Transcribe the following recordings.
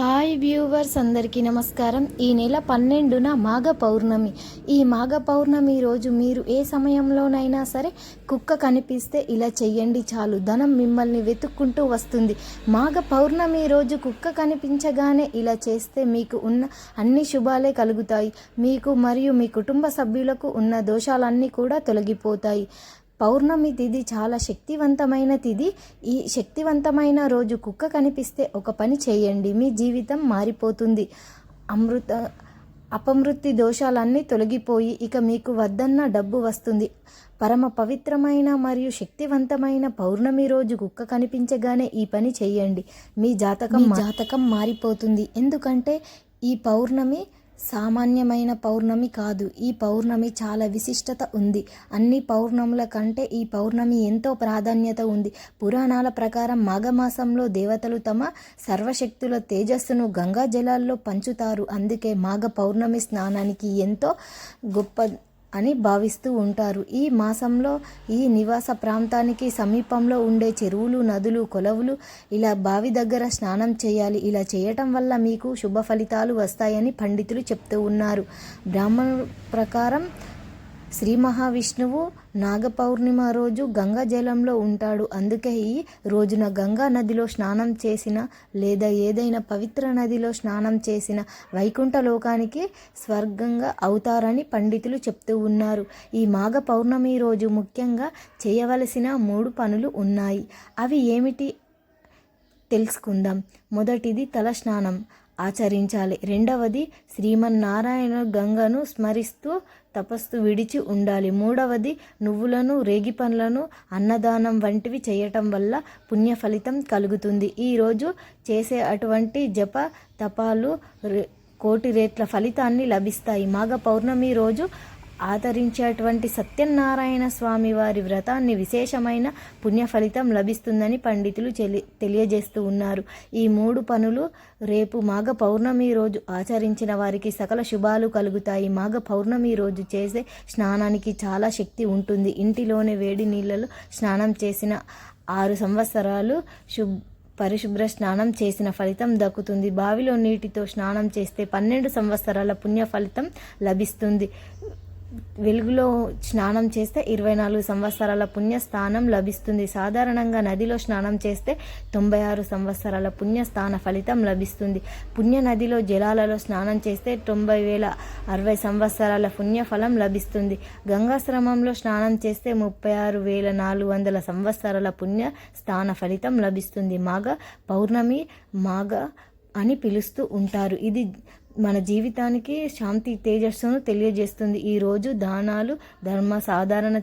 Hi viewers అందరికీ నమస్కారం. ఈ నెల పన్నెండున మాఘ పౌర్ణమి. ఈ మాఘ పౌర్ణమి రోజు మీరు ఏ సమయంలోనైనా సరే కుక్క కనిపిస్తే ఇలా చెయ్యండి చాలు. ధనం మిమ్మల్ని వెతుక్కుంటూ వస్తుంది. మాఘ పౌర్ణమి రోజు కుక్క కనిపించగానే ఇలా చేస్తే మీకు ఉన్న అన్ని శుభాలే కలుగుతాయి. మీకు మరియు మీ కుటుంబ సభ్యులకు ఉన్న దోషాలన్నీ కూడా తొలగిపోతాయి. పౌర్ణమి తిథి చాలా శక్తివంతమైన తిథి ఈ శక్తివంతమైన రోజు కుక్క కనిపిస్తే ఒక పని చేయండి. మీ జీవితం మారిపోతుంది. అమృత అపమృత్తి దోషాలన్నీ తొలగిపోయి ఇక మీకు వద్దన్న డబ్బు వస్తుంది. పరమ పవిత్రమైన మరియు శక్తివంతమైన పౌర్ణమి రోజు కుక్క కనిపించగానే ఈ పని చేయండి. మీ జాతకం జాతకం మారిపోతుంది. ఎందుకంటే ఈ పౌర్ణమి సామాన్యమైన పౌర్ణమి కాదు. ఈ పౌర్ణమి చాలా విశిష్టత ఉంది. అన్ని పౌర్ణముల కంటే ఈ పౌర్ణమి ఎంతో ప్రాధాన్యత ఉంది. పురాణాల ప్రకారం మాఘమాసంలో దేవతలు తమ సర్వశక్తుల తేజస్సును గంగా జలాల్లో పంచుతారు. అందుకే మాఘ పౌర్ణమి స్నానానికి ఎంతో గొప్ప అని భావిస్తూ ఉంటారు. ఈ మాసంలో ఈ నివాస ప్రాంతానికి సమీపంలో ఉండే చెరువులు నదులు కొలవులు ఇలా బావి దగ్గర స్నానం చేయాలి. ఇలా చేయటం వల్ల మీకు శుభ ఫలితాలు వస్తాయని పండితులు చెప్తూ ఉన్నారు. బ్రాహ్మణుల ప్రకారం శ్రీ మహావిష్ణువు నాగపౌర్ణిమ రోజు గంగా జలంలో ఉంటాడు. అందుకే ఈ రోజున గంగా నదిలో స్నానం చేసిన లేదా ఏదైనా పవిత్ర నదిలో స్నానం చేసిన వైకుంఠ లోకానికి స్వర్గంగా అవుతారని పండితులు చెప్తూ ఉన్నారు. ఈ మాఘ పౌర్ణమి రోజు ముఖ్యంగా చేయవలసిన మూడు పనులు ఉన్నాయి. అవి ఏమిటి? తెలుసుకుందాం. మొదటిది తలస్నానం. ఆచరించాలి. రెండవది శ్రీమన్నారాయణ గంగను స్మరిస్తూ తపస్సు విడిచి ఉండాలి. మూడవది నువ్వులను రేగి పండ్లను అన్నదానం వంటివి చేయటం వల్ల పుణ్య ఫలితం కలుగుతుంది. ఈరోజు చేసే అటువంటి జప తపాలు కోటి రేట్ల ఫలితాన్ని లభిస్తాయి. మాఘ పౌర్ణమి రోజు ఆదరించేటువంటి సత్యనారాయణ స్వామి వారి వ్రతాన్ని విశేషమైన పుణ్య ఫలితం లభిస్తుందని పండితులు తెలియజేస్తూ ఉన్నారు. ఈ మూడు పనులు రేపు మాఘ పౌర్ణమి రోజు ఆచరించిన వారికి సకల శుభాలు కలుగుతాయి. మాఘ పౌర్ణమి రోజు చేసే స్నానానికి చాలా శక్తి ఉంటుంది. ఇంటిలోనే వేడి నీళ్ళలో స్నానం చేసిన ఆరు సంవత్సరాలు శుభ్ పరిశుభ్ర స్నానం చేసిన ఫలితం దక్కుతుంది. బావిలో నీటితో స్నానం చేస్తే పన్నెండు సంవత్సరాల పుణ్య ఫలితం లభిస్తుంది. వెలుగులో స్నానం చేస్తే ఇరవై నాలుగు సంవత్సరాల పుణ్యస్థానం లభిస్తుంది. సాధారణంగా నదిలో స్నానం చేస్తే తొంభై ఆరు సంవత్సరాల పుణ్యస్థాన ఫలితం లభిస్తుంది. పుణ్య నదిలో జలాలలో స్నానం చేస్తే తొంభై వేల అరవై సంవత్సరాల పుణ్యఫలం లభిస్తుంది. గంగాశ్రమంలో స్నానం చేస్తే ముప్పై ఆరు వేల నాలుగు వందల సంవత్సరాల పుణ్య స్థాన ఫలితం లభిస్తుంది. మాఘ పౌర్ణమి మాఘ అని పిలుస్తూ ఉంటారు. ఇది మన జీవితానికి శాంతి తేజస్సును తెలియజేస్తుంది. ఈరోజు దానాలు ధర్మ సాధారణ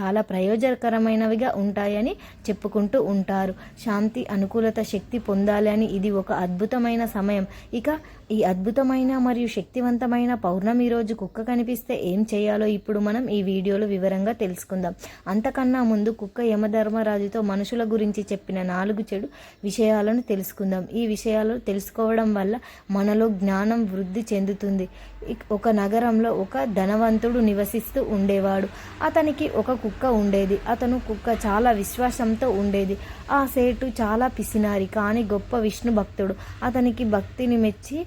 చాలా ప్రయోజనకరమైనవిగా ఉంటాయని చెప్పుకుంటూ ఉంటారు. శాంతి అనుకూలత శక్తి పొందాలి అని ఇది ఒక అద్భుతమైన సమయం. ఇక ఈ అద్భుతమైన మరియు శక్తివంతమైన పౌర్ణమి రోజు కుక్క కనిపిస్తే ఏం చేయాలో ఇప్పుడు మనం ఈ వీడియోలో వివరంగా తెలుసుకుందాం. అంతకన్నా ముందు కుక్క యమధర్మరాజుతో మనుషుల గురించి చెప్పిన నాలుగు చెడు విషయాలను తెలుసుకుందాం. ఈ విషయాలు తెలుసుకోవడం వల్ల మనలో జ్ఞానం వృద్ధి చెందుతుంది. ఒక నగరంలో ఒక ధనవంతుడు నివసిస్తూ ఉండేవాడు. అతనికి ఒక కుక్క ఉండేది. అతను కుక్క చాలా విశ్వాసంతో ఉండేది. ఆ సేటు చాలా పిసినారి కానీ గొప్ప విష్ణు భక్తుడు. అతనికి భక్తిని మెచ్చి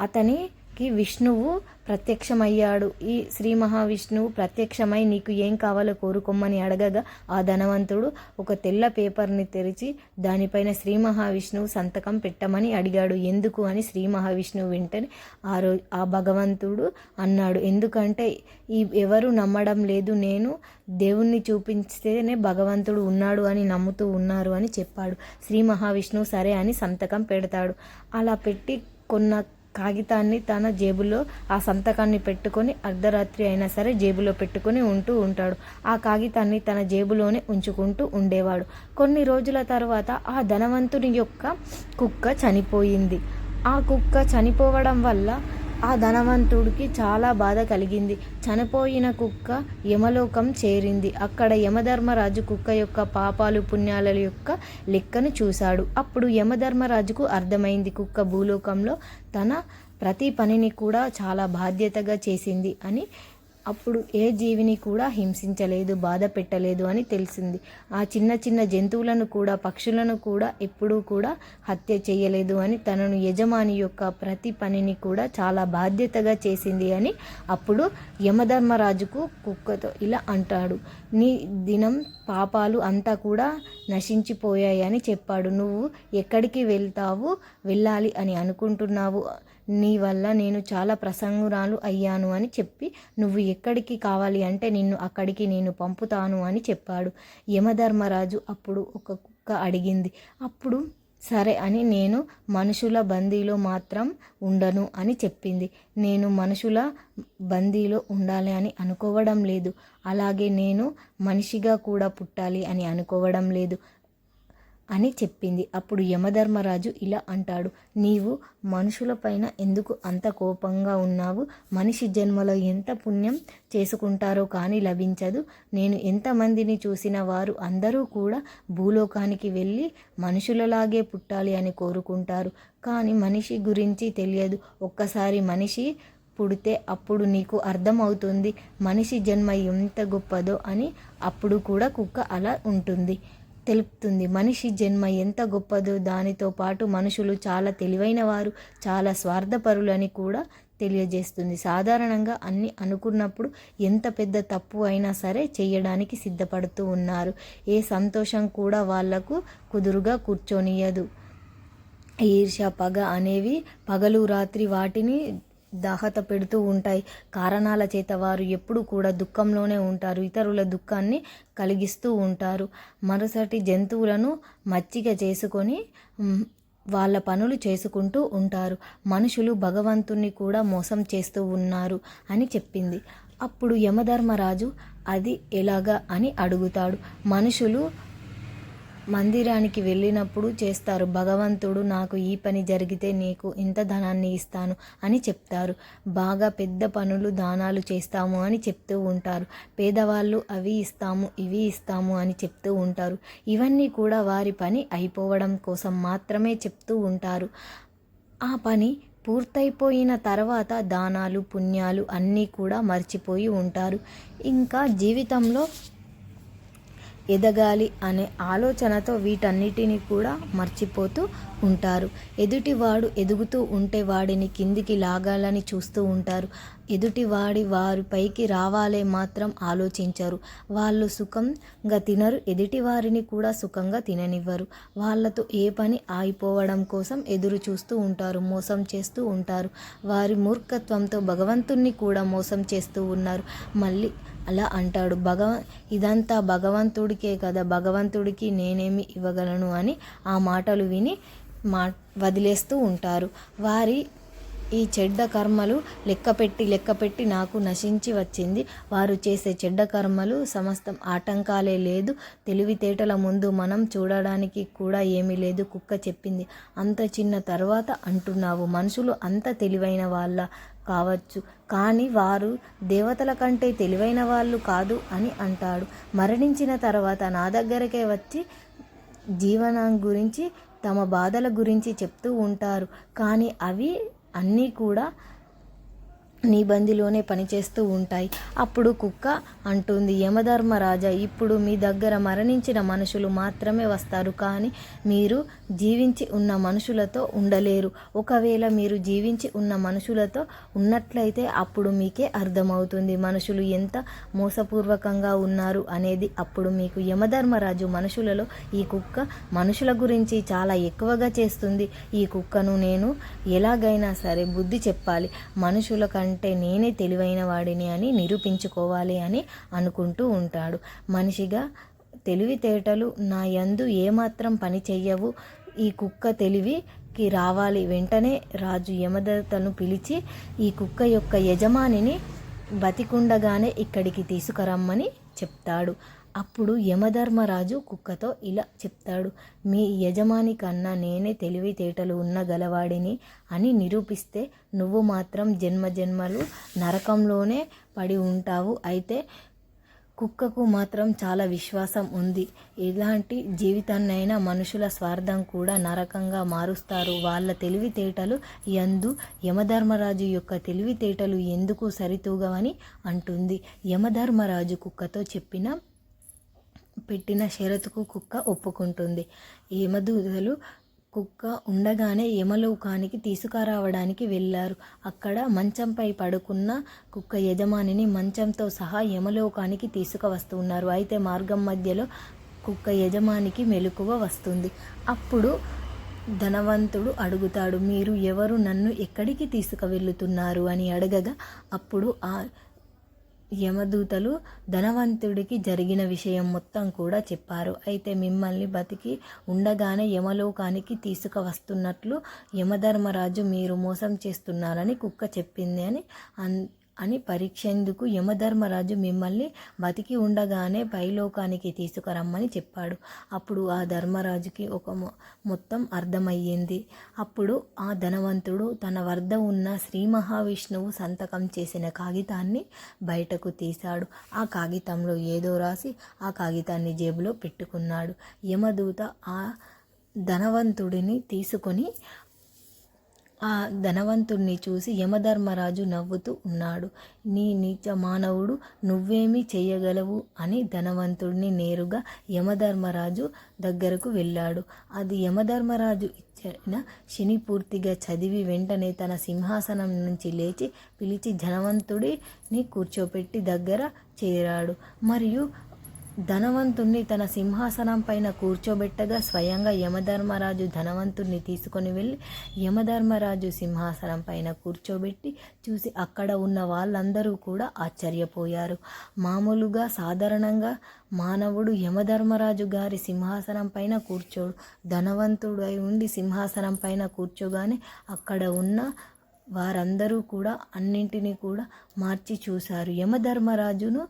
అతని అతనికి విష్ణువు ప్రత్యక్షమయ్యాడు. ఈ శ్రీ మహావిష్ణువు ప్రత్యక్షమై నీకు ఏం కావాలో కోరుకోమని అడగగా ఆ ధనవంతుడు ఒక తెల్ల పేపర్ని తెరిచి దానిపైన శ్రీ మహావిష్ణువు సంతకం పెట్టమని అడిగాడు. ఎందుకు అని శ్రీ మహావిష్ణువు వెంటనే ఆ రోజు ఆ భగవంతుడు అన్నాడు. ఎందుకంటే ఈ ఎవరు నమ్మడం లేదు. నేను దేవుణ్ణి చూపించితేనే భగవంతుడు ఉన్నాడు అని నమ్ముతూ ఉన్నారు అని చెప్పాడు. శ్రీ మహావిష్ణువు సరే అని సంతకం పెడతాడు. అలా పెట్టి కొన్న కాగితాన్ని తన జేబులో ఆ సంతకాన్ని పెట్టుకొని అర్ధరాత్రి అయినా సరే జేబులో పెట్టుకొని ఉంటూ ఉంటాడు. ఆ కాగితాన్ని తన జేబులోనే ఉంచుకుంటూ ఉండేవాడు. కొన్ని రోజుల తర్వాత ఆ ధనవంతుని యొక్క కుక్క చనిపోయింది. ఆ కుక్క చనిపోవడం వల్ల ఆ ధనవంతుడికి చాలా బాధ కలిగింది. చనిపోయిన కుక్క యమలోకం చేరింది. అక్కడ యమధర్మరాజు కుక్క యొక్క పాపాలు పుణ్యాల యొక్క లెక్కను చూశాడు. అప్పుడు యమధర్మరాజుకు అర్థమైంది కుక్క భూలోకంలో తన ప్రతి పనిని కూడా చాలా బాధ్యతగా చేసింది అని అప్పుడు ఏ జీవిని కూడా హింసించలేదు బాధ పెట్టలేదు అని తెలిసింది. ఆ చిన్న చిన్న జంతువులను కూడా పక్షులను కూడా ఎప్పుడూ కూడా హత్య చేయలేదు అని తనను యజమాని యొక్క ప్రతి పనిని కూడా చాలా బాధ్యతగా చేసింది అని అప్పుడు యమధర్మరాజుకు కుక్కతో ఇలా అంటాడు. నీ దినం పాపాలు అంతా కూడా నశించిపోయాయి అని చెప్పాడు. నువ్వు ఎక్కడికి వెళ్తావు? వెళ్ళాలి అని అనుకుంటున్నావు. నీ వల్ల నేను చాలా ప్రసంగురాలు అయ్యాను అని చెప్పి నువ్వు ఎక్కడికి కావాలి అంటే నిన్ను అక్కడికి నేను పంపుతాను అని చెప్పాడు. యమధర్మరాజు అప్పుడు ఒక కుక్క అడిగింది. అప్పుడు సరే అని నేను మనుషుల బందీలో మాత్రం ఉండను అని చెప్పింది. నేను మనుషుల బందీలో ఉండాలి అని అనుకోవడం లేదు. అలాగే నేను మనిషిగా కూడా పుట్టాలి అని అనుకోవడం లేదు. అని చెప్పింది. అప్పుడు యమధర్మరాజు ఇలా అంటాడు నీవు మనుషులపైన ఎందుకు అంత కోపంగా ఉన్నావు? మనిషి జన్మలో ఎంత పుణ్యం చేసుకుంటారో కానీ లభించదు. నేను ఎంతమందిని చూసిన వారు అందరూ కూడా భూలోకానికి వెళ్ళి మనుషులలాగే పుట్టాలి అని కోరుకుంటారు. కానీ మనిషి గురించి తెలియదు. ఒక్కసారి మనిషి పుడితే అప్పుడు నీకు అర్థమవుతుంది మనిషి జన్మ ఎంత గొప్పదో అని అప్పుడు కూడా కుక్క అలా ఉంటుంది. తెలుపుతుంది. మనిషి జన్మ ఎంత గొప్పదో దానితో పాటు మనుషులు చాలా తెలివైన వారు చాలా స్వార్థపరులని కూడా తెలియజేస్తుంది. సాధారణంగా అన్ని అనుకున్నప్పుడు ఎంత పెద్ద తప్పు అయినా సరే చేయడానికి సిద్ధపడుతూ ఉన్నారు. ఏ సంతోషం కూడా వాళ్ళకు కుదురుగా కూర్చొనియదు ఈర్ష పగ అనేవి పగలు రాత్రి వాటిని దాహత పెడుతూ ఉంటాయి. కారణాల చేత వారు ఎప్పుడు కూడా దుఃఖంలోనే ఉంటారు. ఇతరుల దుఃఖాన్ని కలిగిస్తూ ఉంటారు. మరుసటి జంతువులను మచ్చిక చేసుకొని వాళ్ళ పనులు చేసుకుంటూ ఉంటారు. మనుషులు భగవంతుణ్ణి కూడా మోసం చేస్తూ ఉన్నారు అని చెప్పింది. అప్పుడు యమధర్మరాజు అది ఎలాగా అని అడుగుతాడు. మనుషులు మందిరానికి వెళ్ళినప్పుడు చేస్తారు. భగవంతుడు నాకు ఈ పని జరిగితే నీకు ఇంత ధనాన్ని ఇస్తాను అని చెప్తారు. బాగా పెద్ద పనులు దానాలు చేస్తాము అని చెప్తూ ఉంటారు. పేదవాళ్ళు అవి ఇస్తాము ఇవి ఇస్తాము అని చెప్తూ ఉంటారు. ఇవన్నీ కూడా వారి పని అయిపోవడం కోసం మాత్రమే చెప్తూ ఉంటారు. ఆ పని పూర్తయిపోయిన తర్వాత దానాలు పుణ్యాలు అన్నీ కూడా మర్చిపోయి ఉంటారు. ఇంకా జీవితంలో ఎదగాలి అనే ఆలోచనతో వీటన్నిటిని కూడా మర్చిపోతూ ఉంటారు. ఎదుటివాడు ఎదుగుతూ ఉంటే వాడిని కిందికి లాగాలని చూస్తూ ఉంటారు. ఎదుటివాడి వారి పైకి రావాలే మాత్రం ఆలోచించరు. వాళ్ళు సుఖంగా తినరు ఎదుటివారిని కూడా సుఖంగా తిననివ్వరు. వాళ్ళతో ఏ పని ఆగిపోవడం కోసం ఎదురు చూస్తూ ఉంటారు మోసం చేస్తూ ఉంటారు. వారి మూర్ఖత్వంతో భగవంతుణ్ణి కూడా మోసం చేస్తూ ఉన్నారు. మళ్ళీ అలా అంటాడు. భగవ ఇదంతా భగవంతుడికే కదా భగవంతుడికి నేనేమి ఇవ్వగలను అని ఆ మాటలు విని మా వదిలేస్తూ ఉంటారు. వారి ఈ చెడ్డ కర్మలు లెక్కపెట్టి లెక్కపెట్టి నాకు నశించి వచ్చింది. వారు చేసే చెడ్డ కర్మలు సమస్తం ఆటంకాలే లేదు. తెలివితేటల ముందు మనం చూడడానికి కూడా ఏమీ లేదు. కుక్క చెప్పింది. అంత చిన్న తర్వాత అంటున్నావు. మనుషులు అంత తెలివైన వాళ్ళ కావచ్చు. కానీ వారు దేవతల కంటే తెలివైన వాళ్ళు కాదు అని అంటాడు. మరణించిన తర్వాత నా దగ్గరకే వచ్చి జీవనం గురించి తమ బాధల గురించి చెప్తూ ఉంటారు. కానీ అవి అన్నీ కూడా నీ బందిలోనే పనిచేస్తూ ఉంటాయి. అప్పుడు కుక్క అంటుంది యమధర్మరాజా ఇప్పుడు మీ దగ్గర మరణించిన మనుషులు మాత్రమే వస్తారు కానీ మీరు జీవించి ఉన్న మనుషులతో ఉండలేరు. ఒకవేళ మీరు జీవించి ఉన్న మనుషులతో ఉన్నట్లయితే అప్పుడు మీకే అర్థమవుతుంది మనుషులు ఎంత మోసపూర్వకంగా ఉన్నారు అనేది. అప్పుడు మీకు యమధర్మరాజు మనుషులలో ఈ కుక్క మనుషుల గురించి చాలా ఎక్కువగా చేస్తుంది. ఈ కుక్కను నేను ఎలాగైనా సరే బుద్ధి చెప్పాలి. మనుషుల కంటే అంటే నేనే తెలివైన వాడిని అని నిరూపించుకోవాలి అని అనుకుంటూ ఉంటాడు. మనిషిగా తెలివితేటలు నా యందు ఏమాత్రం పని చెయ్యవు. ఈ కుక్క తెలివికి రావాలి. వెంటనే రాజు యమదతను పిలిచి ఈ కుక్క యొక్క యజమానిని బతికుండగానే ఇక్కడికి తీసుకురమ్మని చెప్తాడు. అప్పుడు యమధర్మరాజు కుక్కతో ఇలా చెప్తాడు మీ యజమాని కన్నా నేనే తెలివితేటలు ఉన్న గలవాడిని అని నిరూపిస్తే నువ్వు మాత్రం జన్మ జన్మలు నరకంలోనే పడి ఉంటావు. అయితే కుక్కకు మాత్రం చాలా విశ్వాసం ఉంది. ఎలాంటి జీవితాన్నైనా మనుషుల స్వార్థం కూడా నరకంగా మారుస్తారు. వాళ్ళ తెలివితేటలు ఎందు యమధర్మరాజు యొక్క తెలివితేటలు ఎందుకు సరితూగవని అంటుంది. యమధర్మరాజు కుక్కతో చెప్పిన పెట్టిన షరతుకు కుక్క ఒప్పుకుంటుంది. యమదూతలు కుక్క ఉండగానే యమలోకానికి తీసుకురావడానికి వెళ్ళారు. అక్కడ మంచంపై పడుకున్న కుక్క యజమానిని మంచంతో సహా యమలోకానికి తీసుకువస్తున్నారు. అయితే మార్గం మధ్యలో కుక్క యజమానికి మెలకువ వస్తుంది. అప్పుడు ధనవంతుడు అడుగుతాడు మీరు ఎవరు నన్ను ఎక్కడికి తీసుకువెళ్ళుతున్నారు అని అడగగా అప్పుడు ఆ యమదూతలు ధనవంతుడికి జరిగిన విషయం మొత్తం కూడా చెప్పారు. అయితే మిమ్మల్ని బతికి ఉండగానే యమలోకానికి తీసుకువస్తున్నట్లు యమధర్మరాజు మీరు మోసం చేస్తున్నారని కుక్క చెప్పింది అని అన్ అని పరీక్షేందుకు యమధర్మరాజు మిమ్మల్ని బతికి ఉండగానే పైలోకానికి తీసుకురమ్మని చెప్పాడు. అప్పుడు ఆ ధర్మరాజుకి ఒక మొ- మొత్తం అర్థమయ్యింది. అప్పుడు ఆ ధనవంతుడు తన వద్ద ఉన్న శ్రీ మహావిష్ణువు సంతకం చేసిన కాగితాన్ని బయటకు తీశాడు. ఆ కాగితంలో ఏదో రాసి ఆ కాగితాన్ని జేబులో పెట్టుకున్నాడు. యమదూత ఆ ధనవంతుడిని తీసుకొని ఆ ధనవంతుణ్ణి చూసి యమధర్మరాజు నవ్వుతూ ఉన్నాడు. నీ నీచ మానవుడు నువ్వేమి చేయగలవు అని ధనవంతుడిని నేరుగా యమధర్మరాజు దగ్గరకు వెళ్ళాడు. అది యమధర్మరాజు ఇచ్చిన శని పూర్తిగా చదివి వెంటనే తన సింహాసనం నుంచి లేచి పిలిచి ధనవంతుడిని కూర్చోపెట్టి దగ్గర చేరాడు. మరియు ధనవంతుణ్ణి తన సింహాసనం పైన కూర్చోబెట్టగా స్వయంగా యమధర్మరాజు ధనవంతుణ్ణి తీసుకొని వెళ్ళి యమధర్మరాజు సింహాసనం పైన కూర్చోబెట్టి చూసి అక్కడ ఉన్న వాళ్ళందరూ కూడా ఆశ్చర్యపోయారు. మామూలుగా సాధారణంగా మానవుడు యమధర్మరాజు గారి సింహాసనం పైన కూర్చోడు ధనవంతుడు అయి ఉండి సింహాసనం పైన కూర్చోగానే అక్కడ ఉన్న వారందరూ కూడా అన్నింటినీ కూడా మార్చి చూశారు. యమధర్మరాజును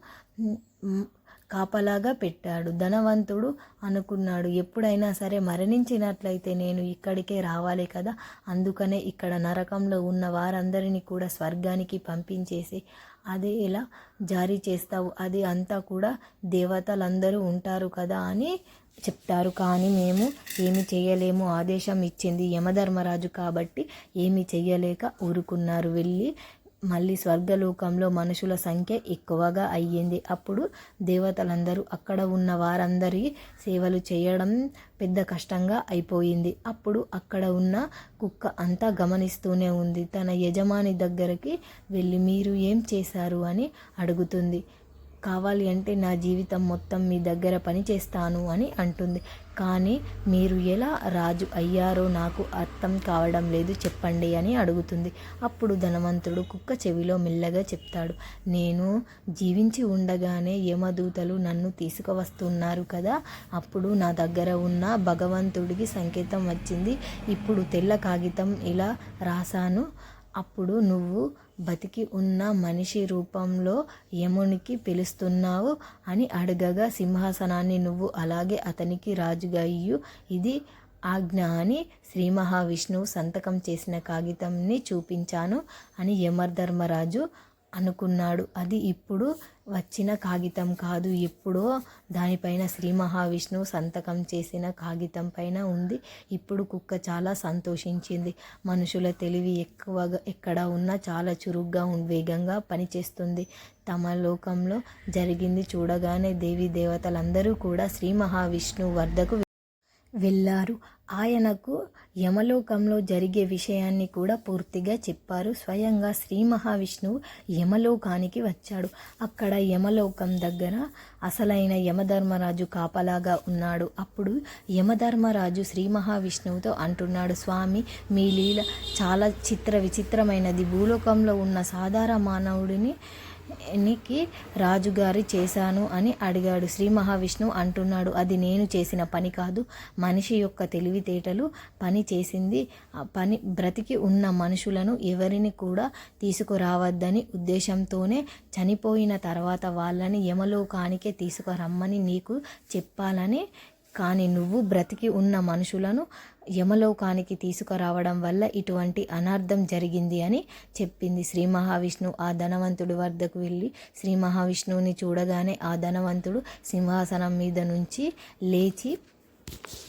కాపలాగా పెట్టాడు. ధనవంతుడు అనుకున్నాడు. ఎప్పుడైనా సరే మరణించినట్లయితే నేను ఇక్కడికే రావాలి కదా? అందుకనే ఇక్కడ నరకంలో ఉన్న వారందరినీ కూడా స్వర్గానికి పంపించేసి అదే ఎలా జారీ చేస్తావు. అది అంతా కూడా దేవతలందరూ ఉంటారు కదా అని చెప్తారు. కానీ మేము ఏమి చేయలేము. ఆదేశం ఇచ్చింది యమధర్మరాజు కాబట్టి ఏమి చెయ్యలేక ఊరుకున్నారు. వెళ్ళి మళ్ళీ స్వర్గలోకంలో మనుషుల సంఖ్య ఎక్కువగా అయ్యింది. అప్పుడు దేవతలందరూ అక్కడ ఉన్న వారందరి సేవలు చేయడం పెద్ద కష్టంగా అయిపోయింది. అప్పుడు అక్కడ ఉన్న కుక్క అంతా గమనిస్తూనే ఉంది. తన యజమాని దగ్గరికి వెళ్ళి మీరు ఏం చేశారు? అని అడుగుతుంది. కావాలి అంటే నా జీవితం మొత్తం మీ దగ్గర పని చేస్తాను అని అంటుంది. కానీ మీరు ఎలా రాజు అయ్యారో నాకు అర్థం కావడం లేదు చెప్పండి అని అడుగుతుంది. అప్పుడు ధనవంతుడు కుక్క చెవిలో మెల్లగా చెప్తాడు నేను జీవించి ఉండగానే యమదూతలు నన్ను తీసుకువస్తున్నారు కదా అప్పుడు నా దగ్గర ఉన్న భగవంతుడికి సంకేతం వచ్చింది. ఇప్పుడు తెల్ల కాగితం ఇలా రాశాను. అప్పుడు నువ్వు బతికి ఉన్న మనిషి రూపంలో యమునికి పిలుస్తున్నావు అని అడగగా సింహాసనాన్ని నువ్వు అలాగే అతనికి రాజుగయ్యు. ఇది ఆజ్ఞ అని శ్రీ మహావిష్ణువు సంతకం చేసిన కాగితంని చూపించాను అని యమధర్మరాజు అనుకున్నాడు. అది ఇప్పుడు వచ్చిన కాగితం కాదు. ఎప్పుడో దానిపైన శ్రీ మహావిష్ణువు సంతకం చేసిన కాగితం పైన ఉంది. ఇప్పుడు కుక్క చాలా సంతోషించింది. మనుషుల తెలివి ఎక్కువగా ఎక్కడ ఉన్నా చాలా చురుగ్గా వేగంగా పనిచేస్తుంది. తమ లోకంలో జరిగింది చూడగానే దేవి దేవతలందరూ కూడా శ్రీ మహావిష్ణువు వద్దకు వెళ్ళారు ఆయనకు యమలోకంలో జరిగే విషయాన్ని కూడా పూర్తిగా చెప్పారు. స్వయంగా శ్రీ మహావిష్ణువు యమలోకానికి వచ్చాడు. అక్కడ యమలోకం దగ్గర అసలైన యమధర్మరాజు కాపలాగా ఉన్నాడు. అప్పుడు యమధర్మరాజు శ్రీ మహావిష్ణువుతో అంటున్నాడు స్వామి మీ లీల చాలా చిత్ర విచిత్రమైనది. భూలోకంలో ఉన్న సాధారణ మానవుడిని నికి రాజుగారి చేశాను అని అడిగాడు. శ్రీ మహావిష్ణువు అంటున్నాడు. అది నేను చేసిన పని కాదు. మనిషి యొక్క తెలివితేటలు పని చేసింది ఆ పని బ్రతికి ఉన్న మనుషులను ఎవరిని కూడా తీసుకురావద్దని ఉద్దేశంతోనే చనిపోయిన తర్వాత వాళ్ళని యమలోకానికే తీసుకురమ్మని నీకు చెప్పాలని కానీ నువ్వు బ్రతికి ఉన్న మనుషులను యమలోకానికి తీసుకురావడం వల్ల ఇటువంటి అనార్థం జరిగింది అని చెప్పింది శ్రీ మహావిష్ణువు ఆ ధనవంతుడి వద్దకు వెళ్ళి శ్రీ మహావిష్ణువుని చూడగానే ఆ ధనవంతుడు సింహాసనం మీద నుంచి లేచి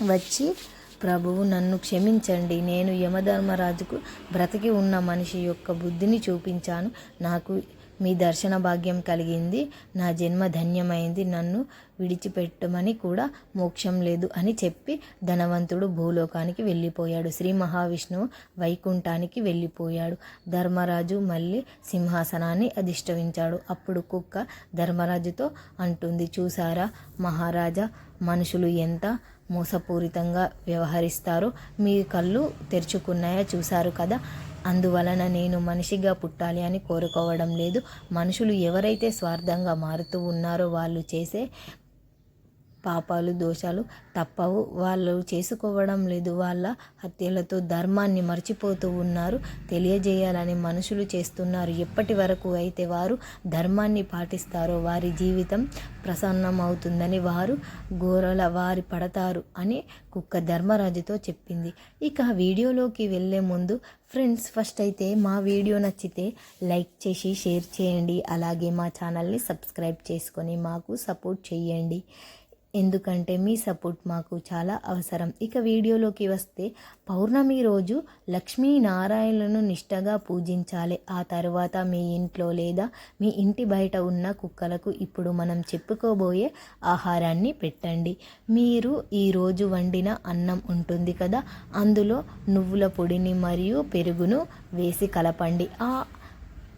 వచ్చి ప్రభువు నన్ను క్షమించండి. నేను యమధర్మరాజుకు బ్రతికి ఉన్న మనిషి యొక్క బుద్ధిని చూపించాను. నాకు మీ దర్శన భాగ్యం కలిగింది. నా జన్మ ధన్యమైంది. నన్ను విడిచిపెట్టమని కూడా మోక్షం లేదు అని చెప్పి ధనవంతుడు భూలోకానికి వెళ్ళిపోయాడు. శ్రీ మహావిష్ణువు వైకుంఠానికి వెళ్ళిపోయాడు. ధర్మరాజు మళ్ళీ సింహాసనాన్ని అధిష్ఠవించాడు అప్పుడు కుక్క ధర్మరాజుతో అంటుంది చూసారా మహారాజా మనుషులు ఎంత మోసపూరితంగా వ్యవహరిస్తారు. మీ కళ్ళు తెరుచుకున్నాయా? చూశారు కదా అందువలన నేను మనిషిగా పుట్టాలి అని కోరుకోవడం లేదు. మనుషులు ఎవరైతే స్వార్థంగా మారుతూ ఉన్నారో వాళ్ళు చేసే పాపాలు దోషాలు తప్పవు. వాళ్ళు చేసుకోవడం లేదు. వాళ్ళ హత్యలతో ధర్మాన్ని మర్చిపోతూ ఉన్నారు. తెలియజేయాలని మనుషులు చేస్తున్నారు. ఎప్పటి వరకు అయితే వారు ధర్మాన్ని పాటిస్తారో వారి జీవితం ప్రసన్నమవుతుందని వారు గోరల వారి పడతారు అని కుక్క ధర్మరాజుతో చెప్పింది. ఇక వీడియోలోకి వెళ్ళే ముందు ఫ్రెండ్స్ ఫస్ట్ అయితే మా వీడియో నచ్చితే లైక్ చేసి షేర్ చేయండి. అలాగే మా ఛానల్ని సబ్స్క్రైబ్ చేసుకొని మాకు సపోర్ట్ చేయండి ఎందుకంటే మీ సపోర్ట్ మాకు చాలా అవసరం. ఇక వీడియోలోకి వస్తే పౌర్ణమి రోజు లక్ష్మీనారాయణను నిష్టగా పూజించాలి. ఆ తర్వాత మీ ఇంట్లో లేదా మీ ఇంటి బయట ఉన్న కుక్కలకు ఇప్పుడు మనం చెప్పుకోబోయే ఆహారాన్ని పెట్టండి. మీరు ఈరోజు వండిన అన్నం ఉంటుంది కదా అందులో నువ్వుల పొడిని మరియు పెరుగును వేసి కలపండి. ఆ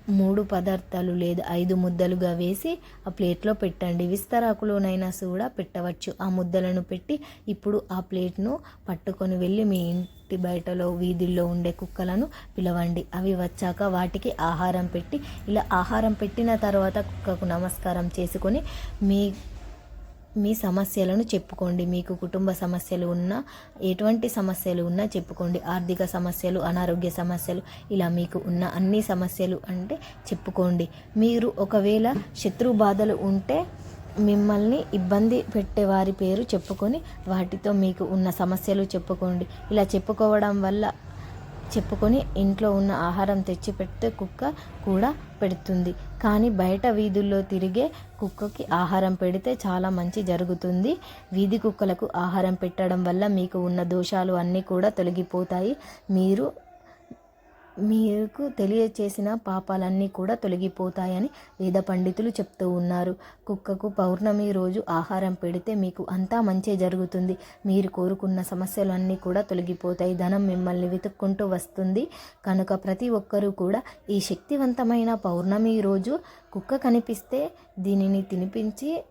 మూడు పదార్థాలు లేదా ఐదు ముద్దలుగా వేసి ఆ ప్లేట్లో పెట్టండి. విస్తరాకులోనైనా కూడా పెట్టవచ్చు. ఆ ముద్దలను పెట్టి ఇప్పుడు ఆ ప్లేట్ను పట్టుకొని వెళ్ళి మీ ఇంటి బయటలో వీధుల్లో ఉండే కుక్కలను పిలవండి. అవి వచ్చాక వాటికి ఆహారం పెట్టి ఇలా ఆహారం పెట్టిన తర్వాత కుక్కకు నమస్కారం చేసుకొని మీ మీ సమస్యలను చెప్పుకోండి. మీకు కుటుంబ సమస్యలు ఉన్నా ఎటువంటి సమస్యలు ఉన్నా చెప్పుకోండి. ఆర్థిక సమస్యలు అనారోగ్య సమస్యలు ఇలా మీకు ఉన్న అన్ని సమస్యలు అంటే చెప్పుకోండి. మీరు ఒకవేళ శత్రు బాధలు ఉంటే మిమ్మల్ని ఇబ్బంది పెట్టే వారి పేరు చెప్పుకొని వాటితో మీకు ఉన్న సమస్యలు చెప్పుకోండి. ఇలా చెప్పుకోవడం వల్ల చెప్పుకొని ఇంట్లో ఉన్న ఆహారం తెచ్చిపెడితే కుక్క కూడా పెడుతుంది. కానీ బయట వీధుల్లో తిరిగే కుక్కకి ఆహారం పెడితే చాలా మంచి జరుగుతుంది. వీధి కుక్కలకు ఆహారం పెట్టడం వల్ల మీకు ఉన్న దోషాలు అన్నీ కూడా తొలగిపోతాయి. మీరు మీకు తెలియచేసిన పాపాలన్నీ కూడా తొలగిపోతాయని వేద పండితులు చెప్తూ ఉన్నారు. కుక్కకు పౌర్ణమి రోజు ఆహారం పెడితే మీకు అంతా మంచి జరుగుతుంది. మీరు కోరుకున్న సమస్యలు అన్నీ కూడా తొలగిపోతాయి. ధనం మిమ్మల్ని వెతుక్కుంటూ వస్తుంది. కనుక ప్రతి ఒక్కరూ కూడా ఈ శక్తివంతమైన పౌర్ణమి రోజు కుక్క కనిపిస్తే దీనిని తినిపించి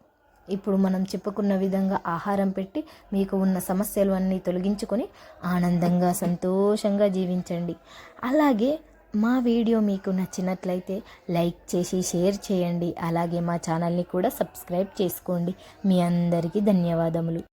ఇప్పుడు మనం చెప్పుకున్న విధంగా ఆహారం పెట్టి మీకు ఉన్న సమస్యలు అన్నీ తొలగించుకొని ఆనందంగా సంతోషంగా జీవించండి. అలాగే మా వీడియో మీకు నచ్చినట్లయితే లైక్ చేసి షేర్ చేయండి. అలాగే మా ఛానల్ని కూడా సబ్స్క్రైబ్ చేసుకోండి. మీ అందరికీ ధన్యవాదములు.